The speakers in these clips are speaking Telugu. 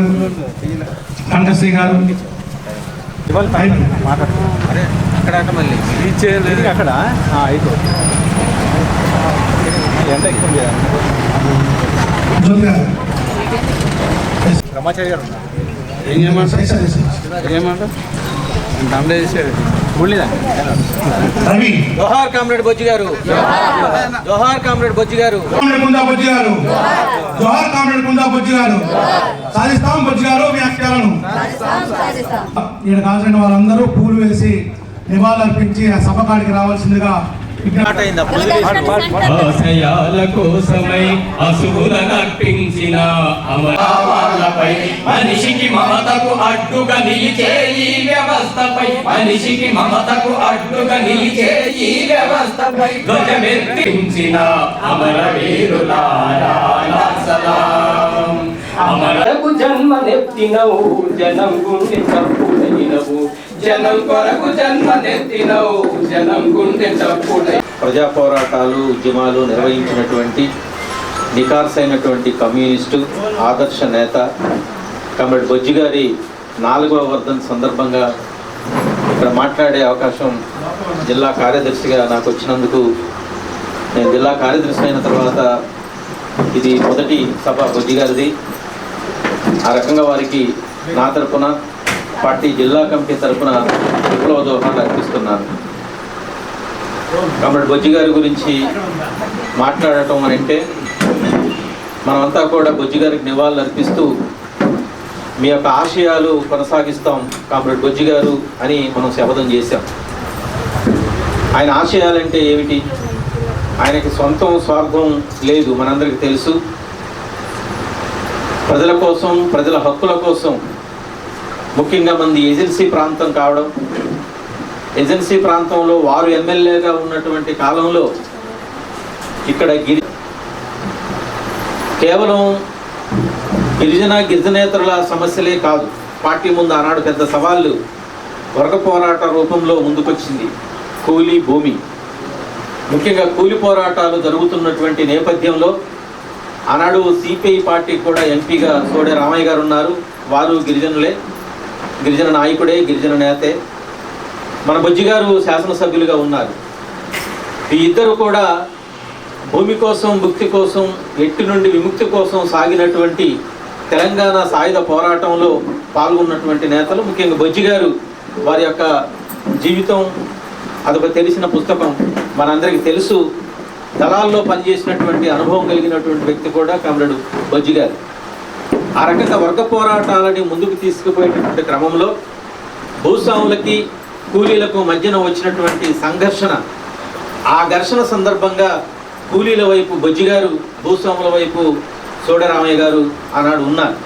గారు కంఠశ్రీ గారు. అరే అక్కడ జ్యోతి గారు. ఏమంటారు జోహార్ కామ్రేడ్ బొజ్జి గారు. జోహార్ కామ్రేడ్ బొజ్జి గారు. కామ్రేడ్ కుందా బొజ్జి గారు. జోహార్ కామ్రేడ్ కుందా బొజ్జి గారు. సాధిస్తాం బొజ్జి గారు మీ అక్షరాలను ఇక్కడ కావాల్సిన వాళ్ళందరూ పూలు వేసి నివాళులర్పించి ఆ సభ కాడికి రావాల్సిందిగా ఆశయాల కోసమై అసువుల నర్పించిన అమరావాళ్ళపై మనిషికి మమతకు అడ్డుగా నిలిచే ఈ వ్యవస్థపై మనిషికి మమతకు అడ్డుగా నిలిచే ఈ వ్యవస్థపై ధ్వజమెత్తించిన అమరవీరులారా సలాం అమరకు జన్మనెత్తినవు జనం గుండె చప్పుడైనవు. జనం కొరకు జన్మనెత్తినవు. జనం గుండె చప్పుడై. ప్రజా పోరాటాలు ఉద్యమాలు నిర్వహించినటువంటి నికార్సైనటువంటి కమ్యూనిస్టు ఆదర్శ నేత కమ్రేడ్ బొజ్జి గారి నాలుగవ వర్ధన్ సందర్భంగా ఇక్కడ మాట్లాడే అవకాశం జిల్లా కార్యదర్శిగా నాకు వచ్చినందుకు నేను జిల్లా కార్యదర్శి అయిన తర్వాత ఇది మొదటి సభ బొజ్జి గారిది. ఆ రకంగా వారికి నా తరపున పార్టీ జిల్లా కమిటీ తరఫున విప్లవ దోహాలు అర్పిస్తున్నాను. కాబట్టి బొజ్జి గారి గురించి మాట్లాడటం అని అంటే మనమంతా కూడా బొజ్జి గారికి నివాళులు అర్పిస్తూ మీ యొక్క ఆశయాలు కొనసాగిస్తాం కాబట్టి బొజ్జి గారు అని మనం శపథం చేశాం. ఆయన ఆశయాలంటే ఏమిటి? ఆయనకి సొంతం స్వార్థం లేదు మనందరికీ తెలుసు. ప్రజల కోసం ప్రజల హక్కుల కోసం ముఖ్యంగా మంది ఏజెన్సీ ప్రాంతం కావడం ఏజెన్సీ ప్రాంతంలో వారు ఎమ్మెల్యేగా ఉన్నటువంటి కాలంలో ఇక్కడ గిరి కేవలం గిరిజన గిరిజనేతరుల సమస్యలే కాదు. పార్టీ ముందు ఆనాడు పెద్ద సవాళ్ళు వర్గ పోరాట రూపంలో ముందుకొచ్చింది. కూలీ భూమి. ముఖ్యంగా కూలి పోరాటాలు జరుగుతున్నటువంటి నేపథ్యంలో ఆనాడు సిపిఐ పార్టీ కూడా ఎంపీగా సోడే రామయ్య గారు ఉన్నారు. వారు గిరిజనులే. గిరిజన నాయకుడే గిరిజన నేతే. మన బుజ్జి గారు శాసనసభ్యులుగా ఉన్నారు. ఈ ఇద్దరు కూడా భూమి కోసం భుక్తి కోసం ఎట్టి నుండి విముక్తి కోసం సాగినటువంటి తెలంగాణ సాయుధ పోరాటంలో పాల్గొన్నటువంటి నేతలు ముఖ్యంగా బొజ్జి గారు వారి యొక్క జీవితం అదొక తెలిసిన పుస్తకం మనందరికీ తెలుసు. దళాల్లో పనిచేసినటువంటి అనుభవం కలిగినటువంటి వ్యక్తి కూడా కమరుడు బొజ్జి గారు. ఆ రకంగా వర్గ పోరాటాలని ముందుకు తీసుకుపోయేటటువంటి క్రమంలో భూస్వాములకి కూలీలకు మధ్యన వచ్చినటువంటి సంఘర్షణ. ఆ ఘర్షణ సందర్భంగా కూలీల వైపు బొజ్జిగారు భూస్వాముల వైపు సోడరామయ్య గారు ఆనాడు ఉన్నారు.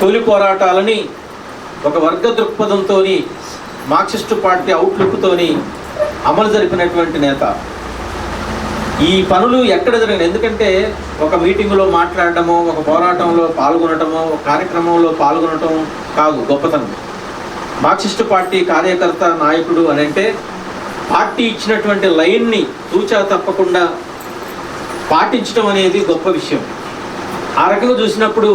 కూలి పోరాటాలని ఒక వర్గ దృక్పథంతో మార్క్సిస్టు పార్టీ అవుట్లుక్తోని అమలు జరిపినటువంటి నేత. ఈ పనులు ఎక్కడ జరిగిన ఎందుకంటే ఒక మీటింగులో మాట్లాడటము ఒక పోరాటంలో పాల్గొనటమో ఒక కార్యక్రమంలో పాల్గొనటం కాదు గొప్పతనం. మార్క్సిస్టు పార్టీ కార్యకర్త నాయకుడు అని అంటే పార్టీ ఇచ్చినటువంటి లైన్ని తూచా తప్పకుండా పాటించడం అనేది గొప్ప విషయం. ఆ రకంగా చూసినప్పుడు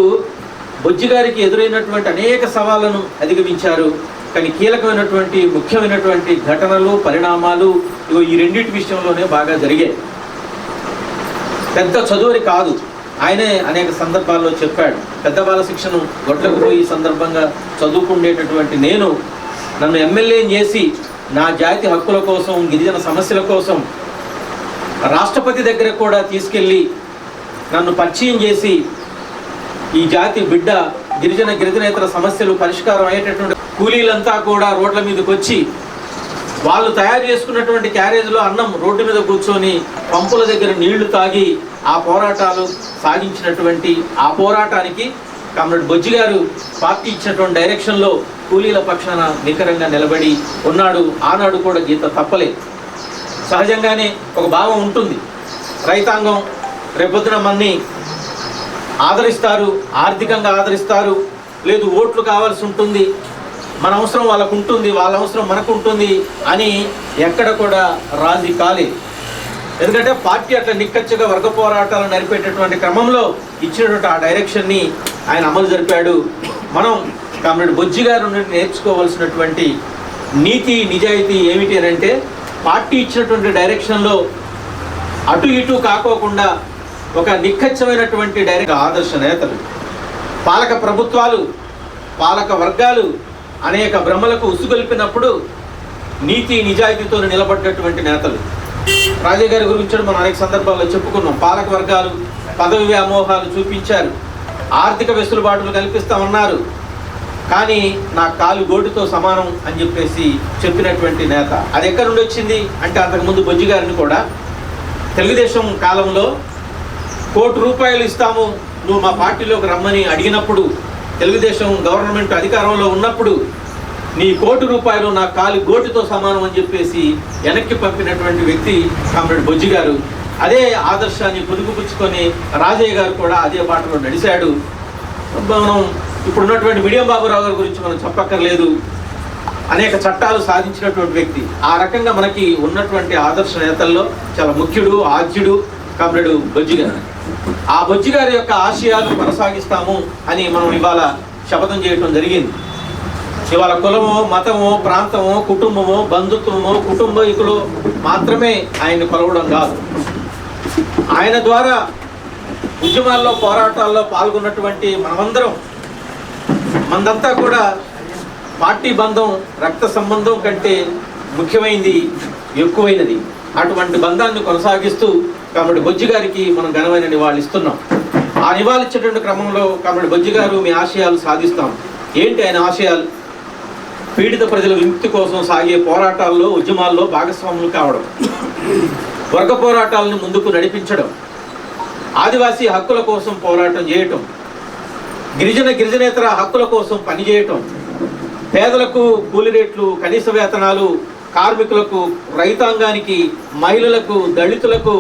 బొజ్జి గారికి ఎదురైనటువంటి అనేక సవాళ్ళను అధిగమించారు. కానీ కీలకమైనటువంటి ముఖ్యమైనటువంటి ఘటనలు పరిణామాలు ఈ రెండింటి విషయంలోనే బాగా జరిగాయి. పెద్ద చదువుని కాదు. ఆయనే అనేక సందర్భాల్లో చెప్పాడు. పెద్ద బాల శిక్షను గొడ్లకు పోయి సందర్భంగా చదువుకుండేటటువంటి నేను నన్ను ఎమ్మెల్యే చేసి నా జాతి హక్కుల కోసం గిరిజన సమస్యల కోసం రాష్ట్రపతి దగ్గర కూడా తీసుకెళ్ళి నన్ను పరిచయం చేసి ఈ జాతి బిడ్డ గిరిజన గిరిజనేతర సమస్యలు పరిష్కారం అయ్యేటటువంటి కూలీలంతా కూడా రోడ్ల మీదకి వచ్చి వాళ్ళు తయారు చేసుకున్నటువంటి క్యారేజ్లో అన్నం రోడ్డు మీద కూర్చొని పంపుల దగ్గర నీళ్ళు తాగి ఆ పోరాటాలు సాగించినటువంటి ఆ పోరాటానికి కామ్రేడ్ బొజ్జి గారు పార్టీ ఇచ్చినటువంటి డైరెక్షన్లో కూలీల పక్షాన నికరంగా నిలబడి ఉన్నాడు. ఆనాడు కూడా గీత తప్పలేదు. సహజంగానే ఒక భావం ఉంటుంది. రైతాంగం రేపొద్దున మన్ని ఆదరిస్తారు ఆర్థికంగా ఆదరిస్తారు. లేదు ఓట్లు కావాల్సి ఉంటుంది. మన అవసరం వాళ్ళకు ఉంటుంది వాళ్ళ అవసరం మనకు ఉంటుంది అని ఎక్కడ కూడా రాజీ కాలేదు. ఎందుకంటే పార్టీ అట్లా నిక్కచ్చగా వర్గ పోరాటాలు నడిపేటటువంటి క్రమంలో ఇచ్చినటువంటి ఆ డైరెక్షన్ని ఆయన అమలు జరిపాడు. మనం కామ్రేడ్ బొజ్జి గారు నుండి నేర్చుకోవాల్సినటువంటి నీతి నిజాయితీ ఏమిటి అని అంటే పార్టీ ఇచ్చినటువంటి డైరెక్షన్లో అటు ఇటు కాకోకుండా ఒక నిక్కచ్చమైనటువంటి డైరెక్ట్ ఆదర్శ నేతలు పాలక ప్రభుత్వాలు పాలక వర్గాలు అనేక భ్రమలకు ఉసుగొల్పినప్పుడు నీతి నిజాయితీతో నిలబడ్డటువంటి నేతలు. రాజయ్య గారి గురించి మనం అనేక సందర్భాల్లో చెప్పుకున్నాం. పాలక వర్గాలు పదవి వ్యామోహాలు చూపించారు. ఆర్థిక వెసులుబాటులు కల్పిస్తామన్నారు. కానీ నా కాలు గోటుతో సమానం అని చెప్పేసి చెప్పినటువంటి నేత. అది ఎక్కడి నుండి వచ్చింది? అంటే అంతకుముందు బొజ్జి గారిని కూడా. తెలుగుదేశం కాలంలో కోటి రూపాయలు ఇస్తాము నువ్వు మా పార్టీలోకి రమ్మని అడిగినప్పుడు తెలుగుదేశం గవర్నమెంట్ అధికారంలో ఉన్నప్పుడు నీ కోటి రూపాయలు నా కాలి గోటితో సమానం అని చెప్పేసి వెనక్కి పంపినటువంటి వ్యక్తి కామ్రేడ్ బొజ్జి గారు. అదే ఆదర్శాన్ని పుచ్చుకొని రాజయ్య గారు కూడా అదే బాటలో నడిచాడు మనం ఇప్పుడు ఉన్నటువంటి మీడియం బాబురావు గారి గురించి మనం చెప్పక్కర్లేదు. అనేక చట్టాలు సాధించినటువంటి వ్యక్తి. ఆ రకంగా మనకి ఉన్నటువంటి ఆదర్శ నేతల్లో చాలా ముఖ్యుడు ఆద్యుడు కామ్రేడ్ బొజ్జి గారు. ఆ బొజ్జి గారి యొక్క ఆశయాలు కొనసాగిస్తాము అని మనం ఇవాళ శపథం చేయటం జరిగింది. ఇవాళ కులము మతము ప్రాంతము కుటుంబము బంధుత్వము కుటుంబీకులు మాత్రమే ఆయన్ని కొలవడం కాదు. ఆయన ద్వారా ఉద్యమాల్లో పోరాటాల్లో పాల్గొన్నటువంటి మనమందరం మనదంతా కూడా పార్టీ బంధం రక్త సంబంధం కంటే ముఖ్యమైనది ఎక్కువైనది. అటువంటి బంధాన్ని కొనసాగిస్తూ కాబట్టి బొజ్జి గారికి మనం ఘనమైన నివాళిస్తున్నాం ఆ నివాళించేటువంటి క్రమంలో కాబట్టి బొజ్జి గారు మీ ఆశయాలు సాధిస్తాం. ఏంటి ఆయన ఆశయాలు? పీడిత ప్రజల విముక్తి కోసం సాగే పోరాటాల్లో ఉద్యమాల్లో భాగస్వాములు కావడం వర్గ పోరాటాలను ముందుకు నడిపించడం ఆదివాసీ హక్కుల కోసం పోరాటం చేయటం గిరిజన గిరిజనేతర హక్కుల కోసం పనిచేయటం పేదలకు కూలి రేట్లు కనీస వేతనాలు కార్మికులకు రైతాంగానికి మహిళలకు దళితులకు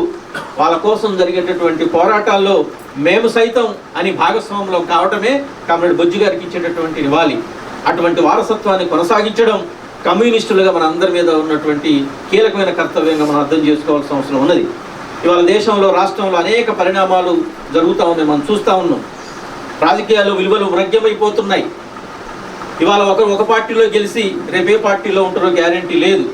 వాళ్ళ కోసం జరిగేటటువంటి పోరాటాల్లో మేము సైతం అని భాగస్వాములం కావటమే కామ్రేడ్ బొజ్జు గారికి ఇచ్చేటటువంటి నివాళి. అటువంటి వారసత్వాన్ని కొనసాగించడం కమ్యూనిస్టులుగా మన అందరి మీద ఉన్నటువంటి కీలకమైన కర్తవ్యంగా మనం అర్థం చేసుకోవాల్సిన అవసరం ఉన్నది. ఇవాళ దేశంలో రాష్ట్రంలో అనేక పరిణామాలు జరుగుతూ ఉన్నాయి మనం చూస్తూ ఉన్నాం. రాజకీయాలు విలువలు మృగ్యమైపోతున్నాయి ఇవాళ ఒకరు ఒక పార్టీలో గెలిచి రేపే పార్టీలో ఉంటారో గ్యారంటీ లేదు.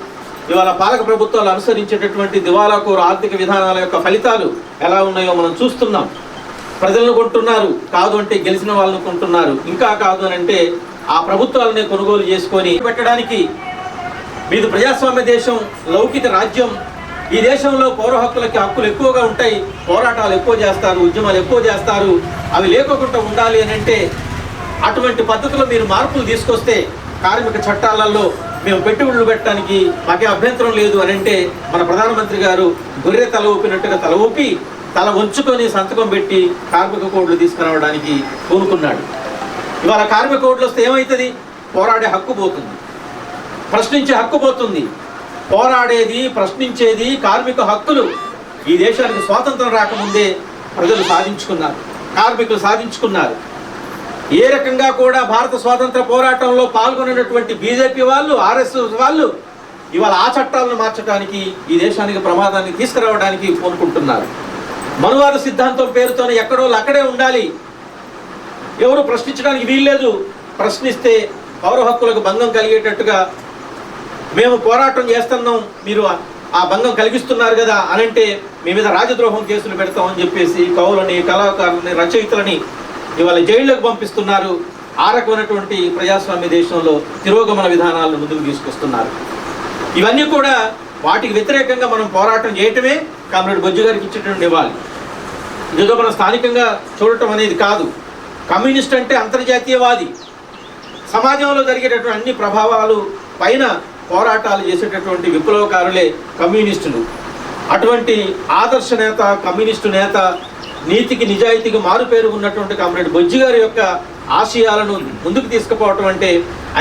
ఇవాళ పాలక ప్రభుత్వాలు అనుసరించేటటువంటి దివాలాకోరు ఆర్థిక విధానాల యొక్క ఫలితాలు ఎలా ఉన్నాయో మనం చూస్తున్నాం. ప్రజలను కొంటున్నారు కాదు అంటే గెలిచిన వాళ్ళను కొంటున్నారు. ఇంకా కాదు అని అంటే ఆ ప్రభుత్వాలనే కొనుగోలు చేసుకొని పెట్టడానికి మీది ప్రజాస్వామ్య దేశం లౌకిక రాజ్యం. ఈ దేశంలో పౌర హక్కులకి హక్కులు ఎక్కువగా ఉంటాయి. పోరాటాలు ఎక్కువ చేస్తారు ఉద్యమాలు ఎక్కువ చేస్తారు. అవి లేకోకుండా ఉండాలి అని అంటే అటువంటి పద్ధతిలో మీరు మార్పులు తీసుకొస్తే కార్మిక చట్టాలలో మేము పెట్టుబడులు పెట్టడానికి మాకే అభ్యంతరం లేదు అని అంటే మన ప్రధానమంత్రి గారు గొర్రె తల ఊపినట్టుగా తల ఊపి తల ఉంచుకొని సంతకం పెట్టి కార్మిక కోడ్లు తీసుకురావడానికి పూనుకున్నాడు. ఇవాళ కార్మిక కోడ్లు వస్తే ఏమవుతుంది పోరాడే హక్కు పోతుంది. ప్రశ్నించే హక్కు పోతుంది. పోరాడేది ప్రశ్నించేది కార్మిక హక్కులు. ఈ దేశానికి స్వాతంత్రం రాకముందే ప్రజలు సాధించుకున్నారు. కార్మికులు సాధించుకున్నారు. ఏ రకంగా కూడా భారత స్వాతంత్ర పోరాటంలో పాల్గొన్నటువంటి బీజేపీ వాళ్ళు ఆర్ఎస్ఎస్ వాళ్ళు ఇవాళ ఆ చట్టాలను మార్చడానికి ఈ దేశానికి ప్రమాదాన్ని తీసుకురావడానికి కోరుకుంటున్నారు. మనువారు సిద్ధాంతం పేరుతోనే ఎక్కడో అక్కడే ఉండాలి. ఎవరు ప్రశ్నించడానికి వీల్లేదు. ప్రశ్నిస్తే పౌర హక్కులకు భంగం కలిగేటట్టుగా మేము పోరాటం చేస్తున్నాం. మీరు ఆ- భంగం కలిగిస్తున్నారు కదా అనంటే మీ మీద రాజద్రోహం కేసులు పెడతామని చెప్పేసి కవులని కళాకారులని రచయితలని ఇవాళ జైళ్ళకు పంపిస్తున్నారు. ఆ రకమైనటువంటి ప్రజాస్వామ్య దేశంలో తిరోగమన విధానాలను ముందుకు తీసుకొస్తున్నారు. ఇవన్నీ కూడా వాటికి వ్యతిరేకంగా మనం పోరాటం చేయటమే కామ్రేడ్ బొజ్జు గారికి ఇచ్చేటువంటి ఇవ్వాలి ఇదిగో మనం స్థానికంగా చూడటం అనేది కాదు. కమ్యూనిస్ట్ అంటే అంతర్జాతీయవాది. సమాజంలో జరిగేటటువంటి అన్ని ప్రభావాలు పైన పోరాటాలు చేసేటటువంటి విప్లవకారులే కమ్యూనిస్టులు. అటువంటి ఆదర్శ నేత కమ్యూనిస్టు నేత నీతికి నిజాయితీకి మారుపేరు ఉన్నటువంటి కామ్రేడ్ బొజ్జి గారి యొక్క ఆశయాలను ముందుకు తీసుకుపోవటం అంటే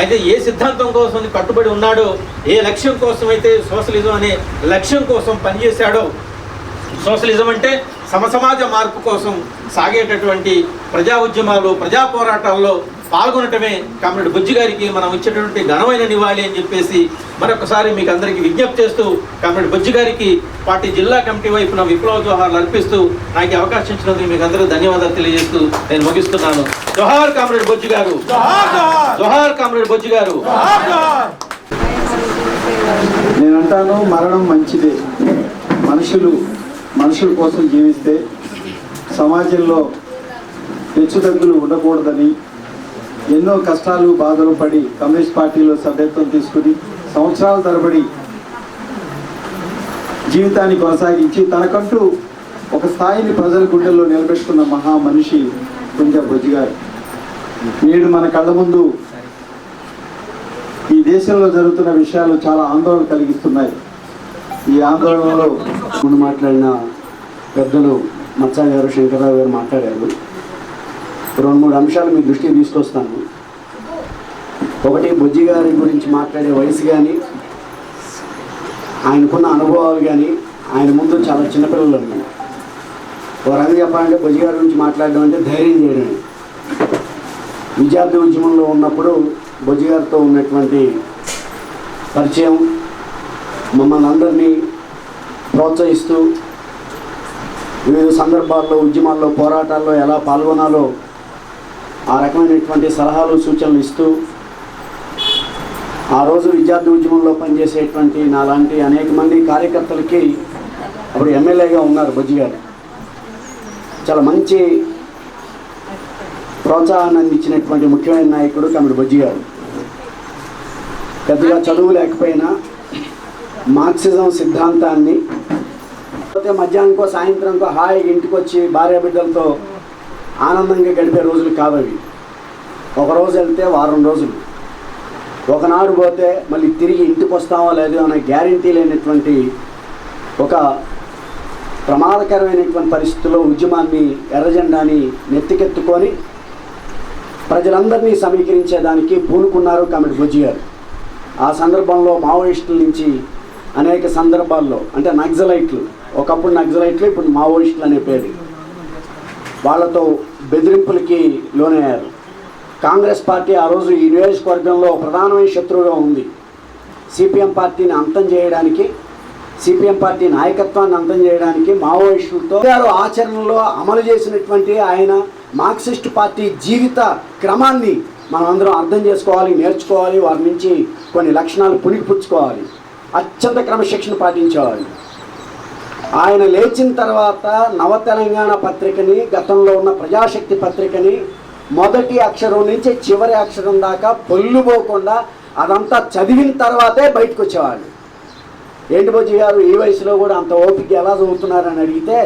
అయితే ఏ సిద్ధాంతం కోసం కట్టుబడి ఉన్నాడో ఏ లక్ష్యం కోసం అయితే సోషలిజం అనే లక్ష్యం కోసం పనిచేశాడో సోషలిజం అంటే సమసమాజ మార్పు కోసం సాగేటటువంటి ప్రజా ఉద్యమాలు ప్రజా పోరాటాల్లో పాల్గొనటమే. కామ్రేడ్ బుజ్జి గారికి మనం ఇచ్చేటటువంటి ఘనమైన నివాళి అని చెప్పేసి మరొకసారి మీకు అందరికీ విజ్ఞప్తి చేస్తూ కామ్రేడ్ బుజ్జి గారికి పార్టీ జిల్లా కమిటీ వైపున విప్లవ జోహార్లు అర్పిస్తూ నాకు అవకాశం ఇచ్చినందుకు మీకు అందరూ ధన్యవాదాలు తెలియజేస్తూ నేను ముగిస్తున్నాను. జోహార్ కామ్రేడ్ బొజ్జి గారు. జోహార్ కామ్రేడ్ బొజ్జి గారు. నేను అంటాను మరణం మంచిదే. మనుషులు మనుషుల కోసం జీవిస్తే సమాజంలో హెచ్చుతగ్గులు ఉండకూడదని ఎన్నో కష్టాలు బాధలు పడి కమ్యూనిస్ట్ పార్టీలో సభ్యత్వం తీసుకుని సంవత్సరాల తరబడి జీవితాన్ని కొనసాగించి తనకంటూ ఒక స్థాయిని ప్రజల గుండెల్లో నిలబెట్టుకున్న మహా మనిషి కుంజ బుజ్జి గారు. నేడు మన కళ్ళ ముందు ఈ దేశంలో జరుగుతున్న విషయాలు చాలా ఆందోళన కలిగిస్తున్నాయి. ఈ ఆందోళనలో ముందు మాట్లాడిన పెద్దలు మత్సా గారు శంకర్రావు గారు మాట్లాడారు. రెండు మూడు అంశాలు మీ దృష్టికి తీసుకొస్తాను. ఒకటి బుజ్జి గారి గురించి మాట్లాడే వయసు కానీ ఆయనకున్న అనుభవాలు కానీ ఆయన ముందు చాలా చిన్నపిల్లలు ఉన్నాయి ఒక రంగు చెప్పాలంటే బుజ్జి గారి గురించి మాట్లాడడం అంటే ధైర్యం చేయడం విద్యార్థి ఉద్యమంలో ఉన్నప్పుడు బుజ్జి గారితో ఉన్నటువంటి పరిచయం మమ్మల్ని అందరినీ ప్రోత్సహిస్తూ వివిధ సందర్భాల్లో ఉద్యమాల్లో పోరాటాల్లో ఎలా పాల్గొనాలో ఆ రకమైనటువంటి సలహాలు సూచనలు ఇస్తూ ఆ రోజు విద్యార్థి ఉద్యమంలో పనిచేసేటువంటి నాలాంటి అనేక మంది కార్యకర్తలకి అప్పుడు ఎమ్మెల్యేగా ఉన్నారు బుజ్జి గారు. చాలా మంచి ప్రోత్సాహాన్ని ఇచ్చినటువంటి ముఖ్యమైన నాయకుడు కమిడి బుజ్జి గారు. పెద్దగా చదువు లేకపోయినా మార్క్సిజం సిద్ధాంతాన్ని లేకపోతే మధ్యాహ్నంకో సాయంత్రంకో హాయిగా ఇంటికి వచ్చి భార్య బిడ్డలతో ఆనందంగా గడిపే రోజులు కావవి. ఒక రోజు వెళ్తే వారం రోజులు. ఒకనాడు పోతే మళ్ళీ తిరిగి ఇంటికి వస్తామో లేదో అనే గ్యారంటీ లేనటువంటి ఒక ప్రమాదకరమైనటువంటి పరిస్థితుల్లో ఉద్యమాన్ని ఎర్రజెండాని నెత్తికెత్తుకొని ప్రజలందరినీ సమీకరించేదానికి పూనుకున్నారు కమిటీ బుజ్జి గారు ఆ సందర్భంలో మావోయిస్టుల నుంచి అనేక సందర్భాల్లో అంటే నక్సలైట్లు ఒకప్పుడు నక్సలైట్లు ఇప్పుడు మావోయిస్టులు అనే పేరు. వాళ్ళతో బెదిరింపులకి లోనయ్యారు. కాంగ్రెస్ పార్టీ ఆ రోజు ఈ నియోజకవర్గంలో ప్రధానమైన శత్రువుగా ఉంది. సిపిఎం పార్టీని అంతం చేయడానికి సిపిఎం పార్టీ నాయకత్వాన్ని అంతం చేయడానికి మావోయిస్టులతో గారు ఆచరణలో అమలు చేసినటువంటి ఆయన మార్క్సిస్ట్ పార్టీ జీవిత క్రమాన్ని మనం అందరం అర్థం చేసుకోవాలి నేర్చుకోవాలి వారి నుంచి కొన్ని లక్షణాలు పుణికిపుచ్చుకోవాలి అత్యంత క్రమశిక్షణ పాటించేవాళ్ళు. ఆయన లేచిన తర్వాత నవ తెలంగాణ పత్రికని గతంలో ఉన్న ప్రజాశక్తి పత్రికని మొదటి అక్షరం నుంచి చివరి అక్షరం దాకా పొల్లుపోకుండా అదంతా చదివిన తర్వాతే బయటకు వచ్చేవాళ్ళు. ఏంటి బొజ్జి గారు ఈ వయసులో కూడా అంత ఓపిక ఎలా చదువుతున్నారని అడిగితే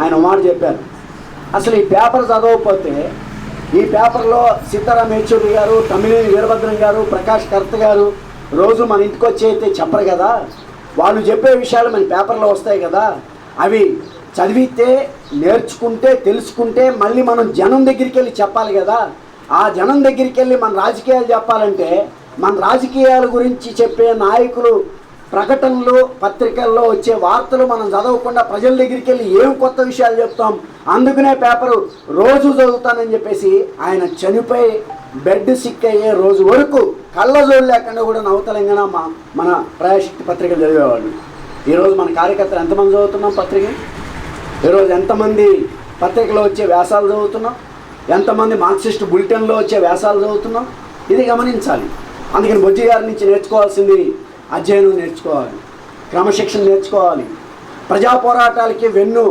ఆయన మాట చెప్పారు. అసలు ఈ పేపర్ చదవకపోతే ఈ పేపర్లో సీతారాం యేచూరి గారు తమిళని వీరభద్రం గారు ప్రకాష్ కర్త గారు రోజు మన ఇంటికి వచ్చి అయితే చెప్పరు కదా. వాళ్ళు చెప్పే విషయాలు మన పేపర్లో వస్తాయి కదా. అవి చదివితే నేర్చుకుంటే తెలుసుకుంటే మళ్ళీ మనం జనం దగ్గరికి వెళ్ళి చెప్పాలి కదా. ఆ జనం దగ్గరికి వెళ్ళి మన రాజకీయాలు చెప్పాలంటే మన రాజకీయాల గురించి చెప్పే నాయకులు ప్రకటనలు పత్రికల్లో వచ్చే వార్తలు మనం చదవకుండా ప్రజల దగ్గరికి వెళ్ళి ఏం కొత్త విషయాలు చెప్తాం? అందుకనే పేపరు రోజు చదువుతానని చెప్పేసి ఆయన చనిపోయి బెడ్ సిక్ అయ్యే రోజు వరకు కళ్ళజోడు లేకుండా కూడా నవతలంగాణ మా మన ప్రయాశక్తి పత్రికలు చదివేవాళ్ళు. ఈరోజు మన కార్యకర్తలు ఎంతమంది చదువుతున్నాం పత్రిక? ఈరోజు ఎంతమంది పత్రికలో వచ్చే వ్యాసాలు చదువుతున్నాం? ఎంతమంది మార్క్సిస్ట్ బులెటిన్లో వచ్చే వ్యాసాలు చదువుతున్నాం? ఇది గమనించాలి. అందుకని బొజ్జి గారి నుంచి నేర్చుకోవాల్సింది అధ్యయనం నేర్చుకోవాలి క్రమశిక్షణ నేర్చుకోవాలి. ప్రజా పోరాటాలకి వెన్ను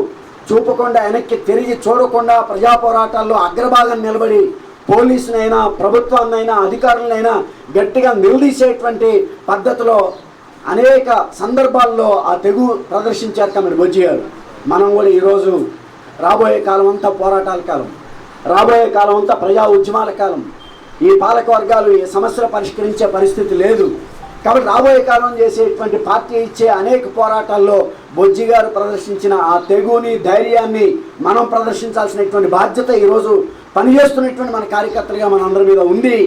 చూపకుండా వెనక్కి తిరిగి చూడకుండా ప్రజా పోరాటాల్లో అగ్రభాగం నిలబడి పోలీసునైనా ప్రభుత్వాన్నైనా అధికారులనైనా గట్టిగా నిలదీసేటువంటి పద్ధతిలో అనేక సందర్భాల్లో ఆ తెగు ప్రదర్శించారు కమిటీ బొజ్జి గారు మనం కూడా ఈరోజు రాబోయే కాలం అంతా పోరాటాల కాలం రాబోయే కాలం అంతా ప్రజా ఉద్యమాల కాలం. ఈ పాలక వర్గాలు ఈ సమస్యలు పరిష్కరించే పరిస్థితి లేదు. కాబట్టి రాబోయే కాలం చేసేటువంటి పార్టీ ఇచ్చే అనేక పోరాటాల్లో బొజ్జి గారు ప్రదర్శించిన ఆ తెగుని ధైర్యాన్ని మనం ప్రదర్శించాల్సినటువంటి బాధ్యత ఈరోజు పనిచేస్తున్నటువంటి మన కార్యకర్తలుగా మన అందరి మీద ఉంది.